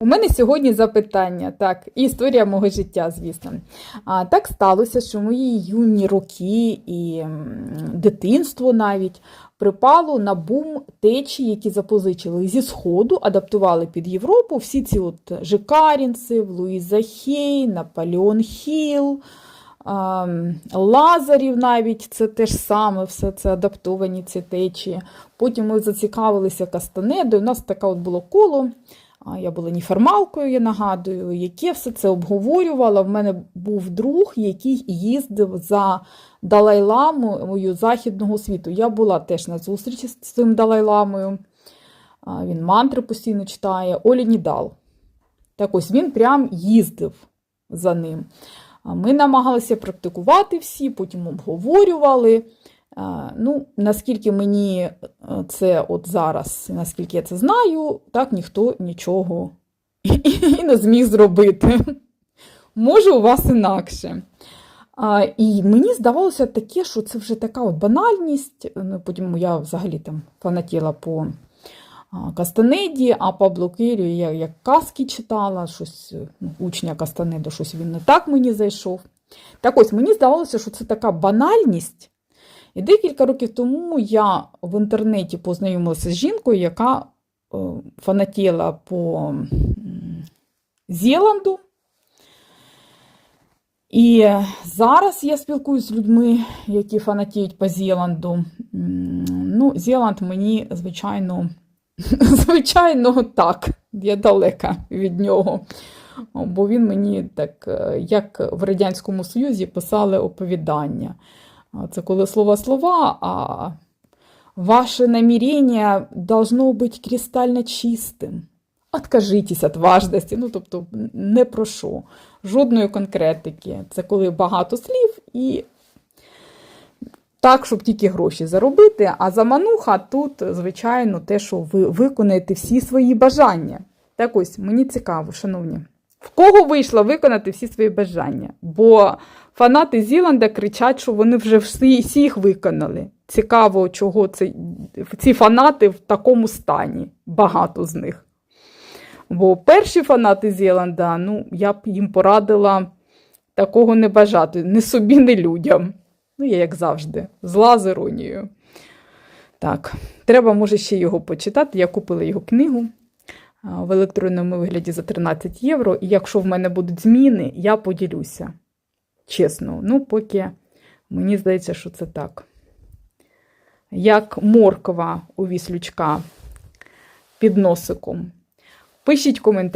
У мене сьогодні запитання, так, і історія мого життя, звісно. А, так сталося, що мої юні роки і дитинство навіть припало на бум течії, які запозичили зі Сходу, адаптували під Європу. Всі ці от Жикарінцев, Луїза Хей, Наполеон Хіл, Лазарів навіть, це те ж саме, все це адаптовані ці течії. Потім ми зацікавилися Кастанедою. У нас таке от було коло. Я була неформалкою, я нагадую, яке все це обговорювала. В мене був друг, який їздив за Далай-ламою західного світу. Я була теж на зустрічі з цим Далай-ламою. Він мантри постійно читає. Олі Нідал. Так ось він прям їздив за ним. Ми намагалися практикувати всі, потім обговорювали. Ну, наскільки мені е, це от зараз, наскільки я це знаю, так ніхто нічого і не зміг зробити. Може, у вас інакше. А, І мені здавалося таке, що це вже така от банальність. Ну, Потім я взагалі там фанатіла по Кастанеді, а Пабло Кирю я як казки читала, щось ну, учня Кастанеду, щось він не так мені зайшов. Так ось мені здавалося, що це така банальність. І декілька років тому я в інтернеті познайомилася з жінкою, яка е, фанатіла по м, Зеланду. І зараз я спілкуюся з людьми, які фанатіють по Зеланду. М, Ну, Зеланд мені, звичайно, звичайно, так, я далека від нього. Бо він мені так, е, як в Радянському Союзі, писали оповідання. Це коли слова слова, а ваше намерение должно быть кристально чистим. Откажитесь від важності. Ну, тобто, не про що. Жодної конкретики. Це коли багато слів і так, щоб тільки гроші заробити. А замануха тут, звичайно, те, що ви виконаєте всі свої бажання. Так ось, мені цікаво, шановні. В кого вийшло виконати всі свої бажання? Бо фанати Зіланда кричать, що вони вже всі, всі їх виконали. Цікаво, чого це, ці фанати в такому стані. Багато з них. Бо перші фанати Зеланда, ну, я б їм порадила такого не бажати. Ні собі, ні людям. Ну, я, як завжди, зла з іронією. Так, треба, може, ще його почитати. Я купила його книгу в електронному вигляді за 13 євро. І якщо в мене будуть зміни, я поділюся. Чесно, ну, поки мені здається, що це так. Як морква у віслючка під носиком. Пишіть коментарі.